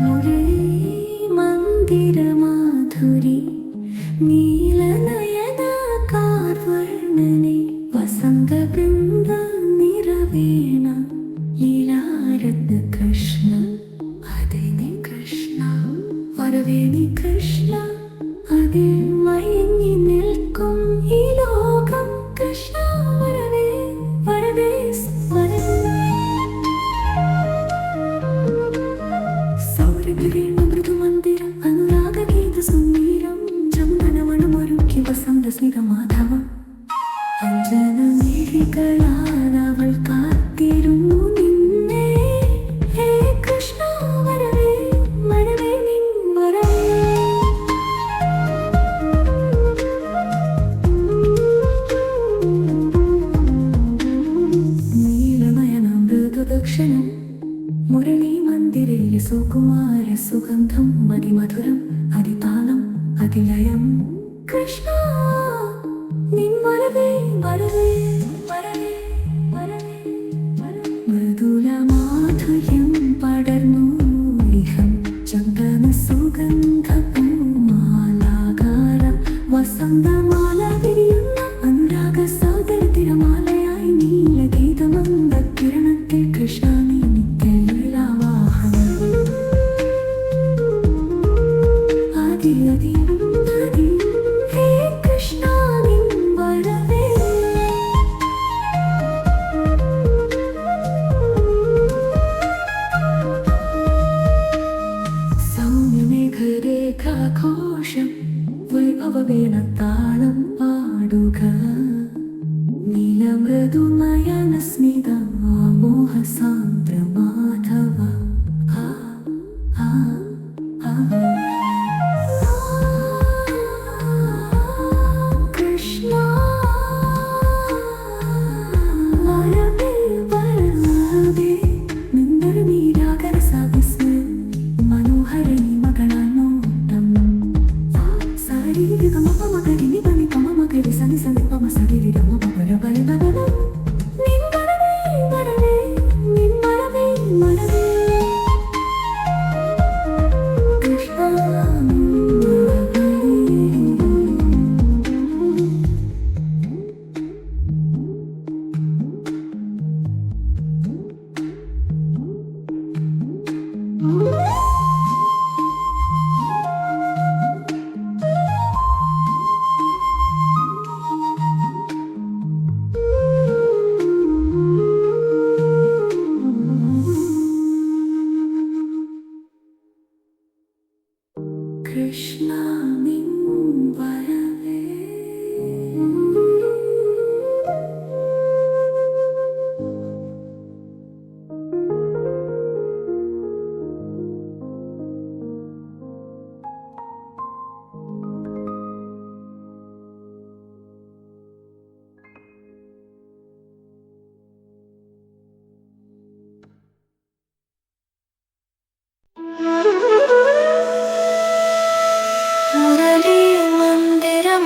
മുരളി മന്ദിരമാധുരി നീല സുകുമാര സുഗന്ധം മതിമധുരം അതിതാളം അതിലയം കൃഷ്ണ നിൻ വരവേ വരവേ വരവേ വരവേ വരവേ. മൃദുലമാധുര്യം പടർന്നു ഇഹം ചന്ദന സുഗന്ധ പൂമാലാകാരം വസന്തമാല വൈഭവവേണത്താളം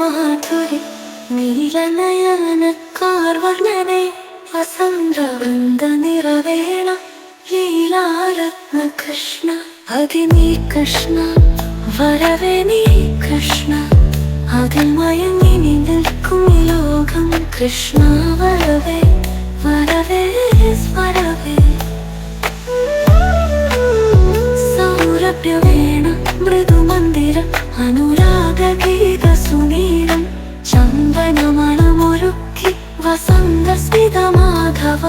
മന്ദിരമാധുരി നീലനയന കാർവർണനെ വസന്തവൃന്ദ നിറവേണ ലീലാരത്ന കൃഷ്ണ അതിനീ കൃഷ്ണ വരവേ നീ കൃഷ്ണ. അതിൽ മയങ്ങി നിൽക്കും ലോകം കൃഷ്ണ. വരവേ വരവേ വരവേ.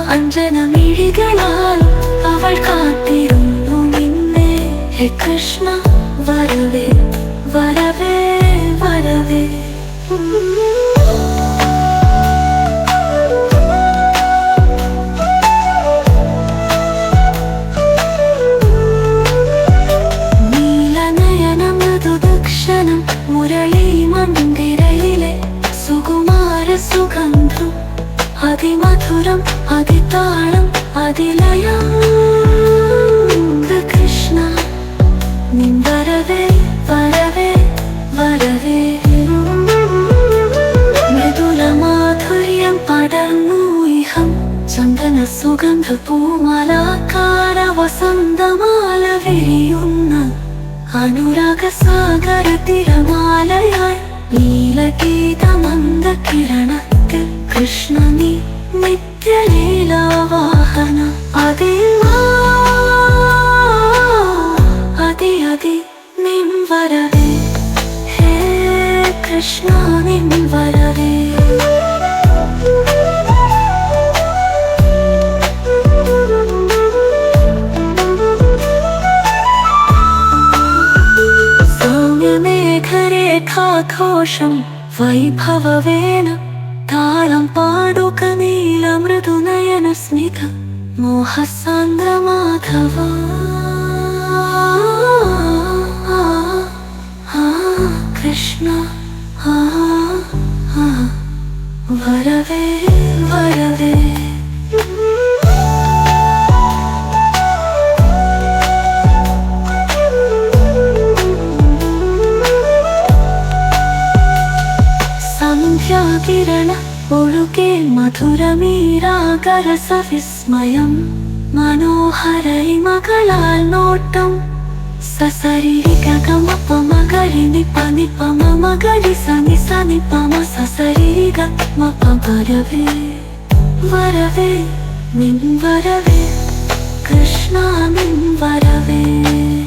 അഞ്ജനമിഴികളാൽ അവൾ കാത്തിരുന്നു നിന്നെ ഹേ കൃഷ്ണ വരവേ വരവേ വരവേ മുരളി മന്ദിരയിലെ സുകുമാര സുഗന്ധം അതിമധുരം അതിതാളം അതിലയം. കൃഷ്ണ? നിൻ വരവേ വരവേ വരവേ. മൃദുലമാധുര്യം പടർന്നു ഇഹം. ചന്ദന സുഗന്ധ പൂമാലാക്കാര വസന്തമാല വിരിയുന്ന അനുരാഗ സാഗര തിരമാലയാൽ നീലഗീതമന്ദ കിരണത്തിൽ നിത്യലീലാവാഹന അതിൽ ആ, അതി അതി നിൻ വരവേ ഹേ കൃഷ്ണ നിൻ വരവേ സൗമ്യമേഘരേഖാഘോഷം വൈഭവവേന താളം പാടുക നീല മൃദുനയന കൃഷ്ണ ആ, വരവേ വരവേ. സന്ധ്യാകിരണ ഒഴുകെ മധുരമീരാകരസ വിസ്മയം മനോഹരൈ ससारी गा गा मा गीनि निपा मा गी स निपा मा ससारी गे वारवे मीन कृष्णा मीन